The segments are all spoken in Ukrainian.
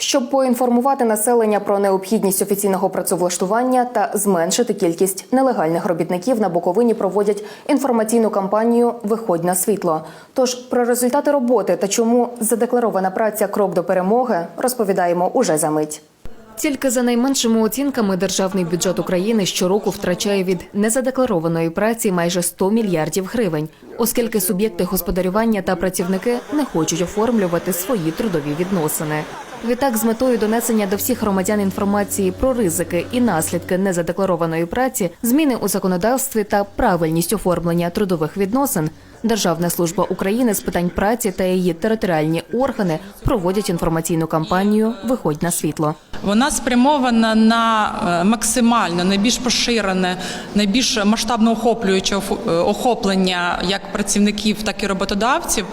Щоб поінформувати населення про необхідність офіційного працевлаштування та зменшити кількість нелегальних робітників на Буковині проводять інформаційну кампанію Виходь на світло. Тож про результати роботи та чому задекларована праця крок до перемоги розповідаємо уже за мить. Тільки за найменшими оцінками державний бюджет України щороку втрачає від незадекларованої праці майже 100 мільярдів гривень, оскільки суб'єкти господарювання та працівники не хочуть оформлювати свої трудові відносини. Відтак, з метою донесення до всіх громадян інформації про ризики і наслідки незадекларованої праці, зміни у законодавстві та правильність оформлення трудових відносин, Державна служба України з питань праці та її територіальні органи проводять інформаційну кампанію Виходь на світло. Вона спрямована на е, максимально найбільш поширене, найбільш масштабно охоплююче е, охоплення як працівників, так і роботодавців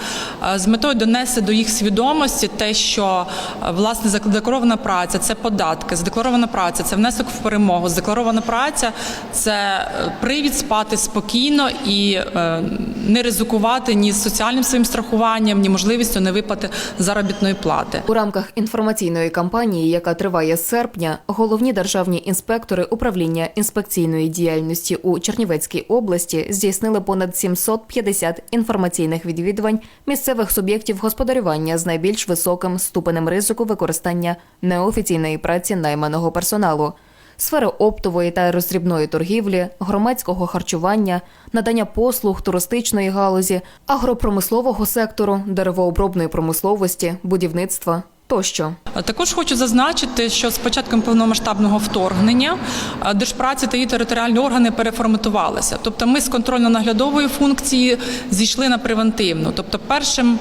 е, з метою донести до їх свідомості те, що власне задекларована праця це податки, задекларована праця це внесок в перемогу. Задекларована праця це е, привід спати спокійно і е, не ризикувати ні соціальним своїм страхуванням, ні можливістю не виплати заробітної плати. У рамках інформаційної кампанії, яка триває з серпня, головні державні інспектори управління інспекційної діяльності у Чернівецькій області здійснили понад 750 інформаційних відвідувань місцевих суб'єктів господарювання з найбільш високим ступенем ризику використання неофіційної праці найманого персоналу. Сфери оптової та роздрібної торгівлі, громадського харчування, надання послуг туристичної галузі, агропромислового сектору, деревообробної промисловості, будівництва тощо. А Також хочу зазначити, що з початком повномасштабного вторгнення е, Держпраці та її територіальні органи переформатувалися. Тобто ми з контрольно-наглядової функції зійшли на превентивну. Тобто, першим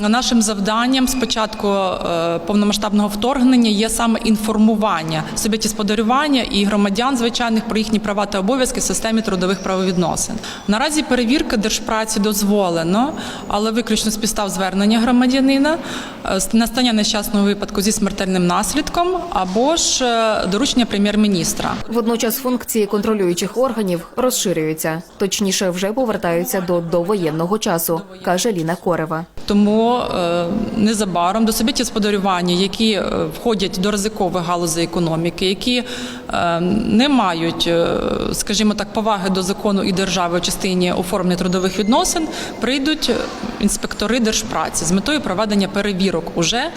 нашим завданням з початку е, повномасштабного вторгнення є саме інформування суб'єктів сподарювання і громадян звичайних про їхні права та обов'язки в системі трудових правовідносин. Наразі перевірка держпраці дозволено, але виключно з підстав звернення громадянина, е, настання нещасного випадку зі смертельним наслідком або ж е, доручення прем'єр-міністра. Водночас функції контролюючих органів розширюються, точніше, вже повертаються до довоєнного часу, каже Ліна Корева. Тому е, незабаром до суб'єктів сподарювання, які е, входять до ризикових галузей економіки, які е, не мають, скажімо так, поваги до закону і держави в частині оформлення трудових відносин, прийдуть інспектори держпраці з метою проведення перевірок уже.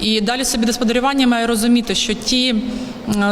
І далі собі господарювання має розуміти, що ті,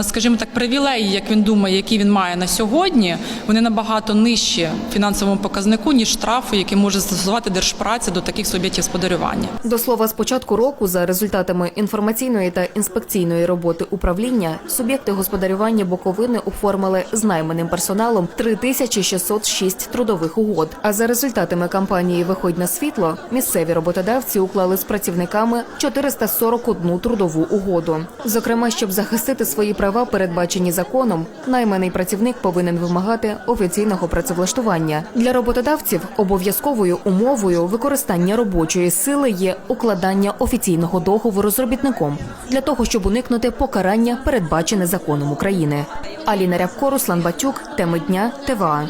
скажімо так, привілеї, як він думає, які він має на сьогодні, вони набагато нижчі фінансовому показнику, ніж штрафи, які може застосувати держпраця до таких суб'єктів господарювання. До слова, з початку року, за результатами інформаційної та інспекційної роботи управління, суб'єкти господарювання Буковини оформили з найманим персоналом 3606 трудових угод. А за результатами кампанії Виходь на світло місцеві роботодавці уклали з працівниками 441 трудову угоду. Зокрема, щоб захистити свої права, передбачені законом, найманий працівник повинен вимагати офіційного працевлаштування. Для роботодавців обов'язковою умовою використання робочої сили є укладання офіційного договору з робітником для того, щоб уникнути покарання, передбачене законом України. Аліна Рябко, Руслан Батюк, теми дня ТВА.